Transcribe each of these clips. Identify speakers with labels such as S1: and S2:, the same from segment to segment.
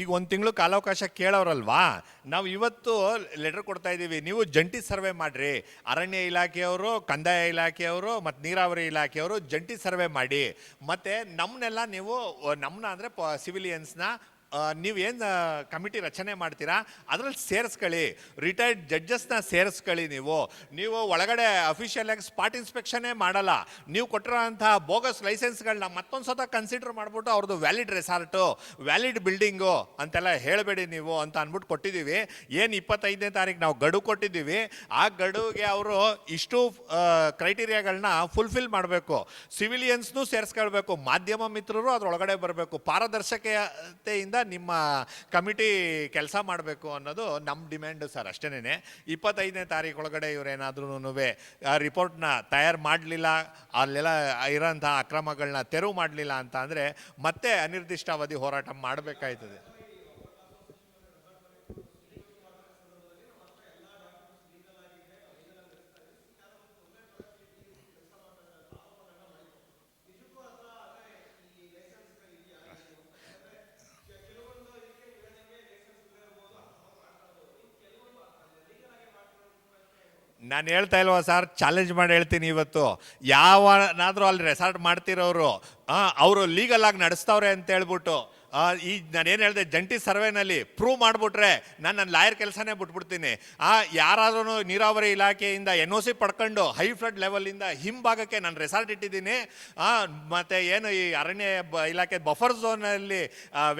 S1: ಈಗ ಒಂದು ತಿಂಗಳು ಕಾಲಾವಕಾಶ ಕೇಳೋರಲ್ವಾ? ನಾವು ಇವತ್ತು ಲೆಟರ್ ಕೊಡ್ತಾ ಇದ್ದೀವಿ ನೀವು ಜಂಟಿ ಸರ್ವೆ ಮಾಡಿರಿ. ಅರಣ್ಯ ಇಲಾಖೆಯವರು, ಕಂದಾಯ ಇಲಾಖೆಯವರು ಮತ್ತು ನೀರಾವರಿ ಇಲಾಖೆಯವರು ಜಂಟಿ ಸರ್ವೆ ಮಾಡಿ. ಮತ್ತು ನಮ್ಮನ್ನೆಲ್ಲ ನೀವು ನಮ್ಮನ್ನ ಅಂದರೆ ಸಿವಿಲಿಯನ್ಸ್ನ ನೀವೇನು ಕಮಿಟಿ ರಚನೆ ಮಾಡ್ತೀರಾ? ಅದರಲ್ಲಿ ಸೇರಿಸ್ಕೊಳ್ಳಿ. ರಿಟೈರ್ಡ್ ಜಡ್ಜಸ್ನ ಸೇರಿಸ್ಕೊಳ್ಳಿ ನೀವು. ನೀವು ಒಳಗಡೆ ಅಫಿಷಿಯಲ್ ಆಗಿ ಸ್ಪಾಟ್ ಇನ್ಸ್ಪೆಕ್ಷನ್ನೇ ಮಾಡಲ್ಲ. ನೀವು ಕೊಟ್ಟಿರೋಂಥ ಬೋಗಸ್ ಲೈಸೆನ್ಸ್ಗಳನ್ನ ಮತ್ತೊಂದು ಸತ ಕನ್ಸಿಡರ್ ಮಾಡಿಬಿಟ್ಟು ಅವ್ರದ್ದು ವ್ಯಾಲಿಡ್ ರೆಸಾರ್ಟು ವ್ಯಾಲಿಡ್ ಬಿಲ್ಡಿಂಗು ಅಂತೆಲ್ಲ ಹೇಳಬೇಡಿ ನೀವು ಅಂತ ಅಂದ್ಬಿಟ್ಟು ಕೊಟ್ಟಿದ್ದೀವಿ. ಏನು ಇಪ್ಪತ್ತೈದನೇ ತಾರೀಕು ನಾವು ಗಡುವು ಕೊಟ್ಟಿದ್ದೀವಿ. ಆ ಗಡುವಿಗೆ ಅವರು ಇಷ್ಟು ಕ್ರೈಟೀರಿಯಾಗಳನ್ನ ಫುಲ್ಫಿಲ್ ಮಾಡಬೇಕು. ಸಿವಿಲಿಯನ್ಸ್ನೂ ಸೇರಿಸ್ಕೊಳ್ಬೇಕು. ಮಾಧ್ಯಮ ಮಿತ್ರರು ಅದರೊಳಗಡೆ ಬರಬೇಕು. ಪಾರದರ್ಶಕತೆಯಿಂದ ನಿಮ್ಮ ಕಮಿಟಿ ಕೆಲಸ ಮಾಡಬೇಕು ಅನ್ನೋದು ನಮ್ಮ ಡಿಮ್ಯಾಂಡು ಸರ್ ಅಷ್ಟೇನೆ ಇಪ್ಪತ್ತೈದನೇ ತಾರೀಕು ಒಳಗಡೆ ಇವರೇನಾದ್ರೂ ರಿಪೋರ್ಟ್ನ ತಯಾರು ಮಾಡಲಿಲ್ಲ, ಅಲ್ಲೆಲ್ಲ ಇರೋಂಥ ಅಕ್ರಮಗಳನ್ನ ತೆರವು ಮಾಡಲಿಲ್ಲ ಅಂತ ಅಂದರೆ ಮತ್ತೆ ಅನಿರ್ದಿಷ್ಟಾವಧಿ ಹೋರಾಟ ಮಾಡಬೇಕಾಯ್ತದೆ. ನಾನು ಹೇಳ್ತಾ ಇಲ್ವಾ ಸರ್? ಚಾಲೆಂಜ್ ಮಾಡಿ ಹೇಳ್ತೀನಿ ಇವತ್ತು. ಯಾವನಾದರೂ ಅಲ್ಲಿ ರೆಸಾರ್ಟ್ ಮಾಡ್ತಿರೋರು. ಅವರು ಲೀಗಲ್ ಆಗಿ ನಡೆಸ್ತವ್ರೆ ಅಂತ ಹೇಳ್ಬಿಟ್ಟು. ಈ ನಾನೇನು ಹೇಳಿದೆ, ಜಂಟಿ ಸರ್ವೆನಲ್ಲಿ ಪ್ರೂವ್ ಮಾಡಿಬಿಟ್ರೆ ನಾನು ನನ್ನ ಲಾಯರ್ ಕೆಲಸನೇ ಬಿಟ್ಬಿಡ್ತೀನಿ. ಆ ಯಾರಾದ್ರೂ ನೀರಾವರಿ ಇಲಾಖೆಯಿಂದ ಎನ್ ಒ ಸಿ ಪಡ್ಕೊಂಡು ಹೈ ಫ್ಲಡ್ ಲೆವೆಲಿಂದ ಹಿಂಭಾಗಕ್ಕೆ ನಾನು ರೆಸಾರ್ಟ್ ಇಟ್ಟಿದ್ದೀನಿ. ಮತ್ತು ಏನು ಈ ಅರಣ್ಯ ಬ, ಇಲಾಖೆ ಬಫರ್ ಝೋನಲ್ಲಿ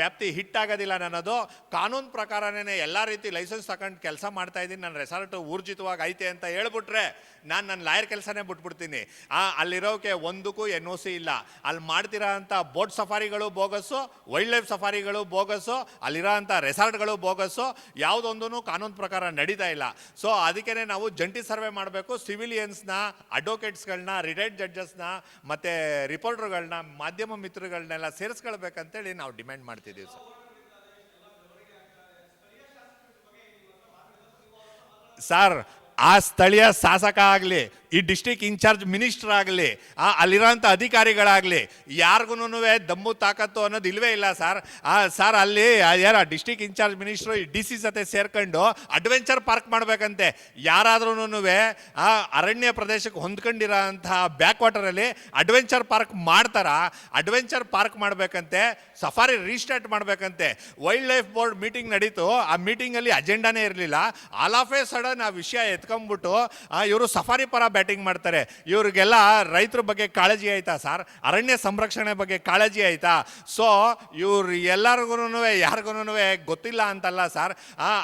S1: ವ್ಯಾಪ್ತಿ ಹಿಟ್ ಆಗೋದಿಲ್ಲ ನನ್ನದು ಕಾನೂನು ಪ್ರಕಾರನೇ ಎಲ್ಲ ರೀತಿ ಲೈಸೆನ್ಸ್ ತಗೊಂಡು ಕೆಲಸ ಮಾಡ್ತಾ ಇದ್ದೀನಿ. ನನ್ನ ರೆಸಾರ್ಟ್ ಊರ್ಜಿತವಾಗಿ ಐತೆ ಅಂತ ಹೇಳ್ಬಿಟ್ರೆ ನಾನು ನನ್ನ ಲಾಯರ್ ಕೆಲಸನೇ ಬಿಟ್ಬಿಡ್ತೀನಿ. ಅಲ್ಲಿರೋಕೆ ಒಂದಕ್ಕೂ ಎನ್ ಒ ಸಿ ಇಲ್ಲ. ಅಲ್ಲಿ ಮಾಡ್ತಿರೋ ಅಂಥ ಬೋಟ್ ಸಫಾರಿಗಳು ಬೋಗಸ್ಸು ಲೈಫ್ ಸಫಾರಿಗಳು ಬೋಗಸ್ಸು, ಅಲ್ಲಿರೋ ಅಂಥ ರೆಸಾರ್ಟ್ಗಳು ಬೋಗಸ್ಸು ಯಾವುದೊಂದೂ ಕಾನೂನು ಪ್ರಕಾರ ನಡೀತಾ ಇಲ್ಲ. ಸೊ ಅದಕ್ಕೇ ನಾವು ಜಂಟಿ ಸರ್ವೆ ಮಾಡಬೇಕು, ಸಿವಿಲಿಯನ್ಸ್ನ ಅಡ್ವೊಕೇಟ್ಸ್ಗಳನ್ನ ರಿಟೈರ್ಡ್ ಜಡ್ಜಸ್ನ, ಮತ್ತು ರಿಪೋರ್ಟರ್ಗಳನ್ನ ಮಾಧ್ಯಮ ಮಿತ್ರಗಳನ್ನೆಲ್ಲ ಸೇರಿಸ್ಕೊಳ್ಬೇಕಂತೇಳಿ ನಾವು ಡಿಮ್ಯಾಂಡ್ ಮಾಡ್ತಿದ್ದೀವಿ, ಸರ್. ಸರ್, ಆ ಸ್ಥಳೀಯ ಶಾಸಕ ಆಗಲಿ ಈ ಡಿಸ್ಟಿಕ್ ಇನ್ಚಾರ್ಜ್ ಮಿನಿಸ್ಟರ್ ಆಗಲಿ ಅಲ್ಲಿರೋಂಥ ಅಧಿಕಾರಿಗಳಾಗಲಿ ಯಾರಿಗೂ ದಮ್ಮು ತಾಕತ್ತು ಅನ್ನೋದು ಇಲ್ವೇ ಇಲ್ಲ ಸರ್. ಆ ಸರ್ ಅಲ್ಲಿ ಯಾರ ಡಿಸ್ಟಿಕ್ ಇನ್ಚಾರ್ಜ್ ಮಿನಿಸ್ಟ್ರು ಈ ಡಿ ಸಿ ಜೊತೆ ಸೇರ್ಕೊಂಡು ಅಡ್ವೆಂಚರ್ ಪಾರ್ಕ್ ಮಾಡಬೇಕಂತೆ. ಯಾರಾದ್ರೂ ಆ ಅರಣ್ಯ ಪ್ರದೇಶಕ್ಕೆ ಹೊಂದ್ಕೊಂಡಿರೋ ಅಂತಹ ಬ್ಯಾಕ್ ವಾಟರಲ್ಲಿ ಅಡ್ವೆಂಚರ್ ಪಾರ್ಕ್ ಮಾಡ್ತಾರ. ಅಡ್ವೆಂಚರ್ ಪಾರ್ಕ್ ಮಾಡಬೇಕಂತೆ ಸಫಾರಿ ರೀಸ್ಟಾರ್ಟ್ ಮಾಡಬೇಕಂತೆ. ವೈಲ್ಡ್ ಲೈಫ್ ಬೋರ್ಡ್ ಮೀಟಿಂಗ್ ನಡೀತು. ಆ ಮೀಟಿಂಗಲ್ಲಿ ಅಜೆಂಡಾನೇ ಇರಲಿಲ್ಲ. ಆಲ್ ಆಫ್ ಎ ಸಡನ್ ಆ ವಿಷಯ ಎತ್ಕೊಂಡ್ಬಿಟ್ಟು ಇವರು ಸಫಾರಿ ಪರ ಬ್ಯಾಟಿಂಗ್ ಮಾಡ್ತಾರೆ. ಇವ್ರಿಗೆಲ್ಲ ರೈತರ ಬಗ್ಗೆ ಕಾಳಜಿ ಆಯ್ತಾ ಸರ್? ಅರಣ್ಯ ಸಂರಕ್ಷಣೆ ಬಗ್ಗೆ ಕಾಳಜಿ ಆಯ್ತಾ? ಸೊ ಇವ್ರು ಎಲ್ಲರಿಗೂ ಯಾರಿಗೂ ಗೊತ್ತಿಲ್ಲ ಅಂತಲ್ಲ ಸರ್.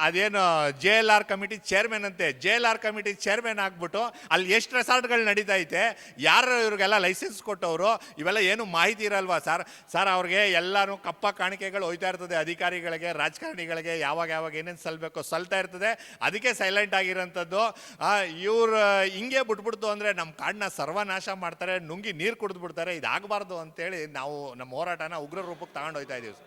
S1: ಅದೇನು J L R committee chairman ಅಂತೆ. J L R committee chairman ಆಗ್ಬಿಟ್ಟು ಅಲ್ಲಿ ಎಷ್ಟು ರೆಸಾರ್ಟ್ಗಳು ನಡೀತಾ ಐತೆ ಯಾರು ಇವ್ರಿಗೆಲ್ಲ ಲೈಸೆನ್ಸ್ ಕೊಟ್ಟವರು? ಇವೆಲ್ಲ ಏನು ಮಾಹಿತಿ ಇರಲ್ವಾ ಸರ್? ಸರ್, ಅವ್ರಿಗೆ ಎಲ್ಲಾನು ಕಪ್ಪ ಕಾಣಿಕೆಗಳು ಹೋಯ್ತಾ ಇರ್ತದೆ. ಅಧಿಕಾರಿಗಳಿಗೆ, ರಾಜಕಾರಣಿಗಳಿಗೆ ಯಾವಾಗ ಯಾವಾಗ ಏನೇನು ಸಲ್ಬೇಕು ಸಲ್ತಾ ಇರ್ತದೆ. ಅದಕ್ಕೆ ಸೈಲೆಂಟ್ ಆಗಿರೋಂಥದ್ದು. ಇವ್ರು, ಹಿಂಗೆ ಬಿಟ್ಬಿಡ್ತು ಅಂದರೆ ನಮ್ಮ ಕಾಡನ್ನ ಸರ್ವನಾಶ ಮಾಡ್ತಾರೆ, ನುಂಗಿ ನೀರು ಕುಡಿದ್ಬಿಡ್ತಾರೆ ಇದಾಗಬಾರ್ದು ಅಂತೇಳಿ ನಾವು ನಮ್ಮ ಹೋರಾಟನ ಉಗ್ರ ರೂಪಕ್ಕೆ ತಗೊಂಡು ಹೋಗ್ತಾ ಇದೀವಿ ಸರ್.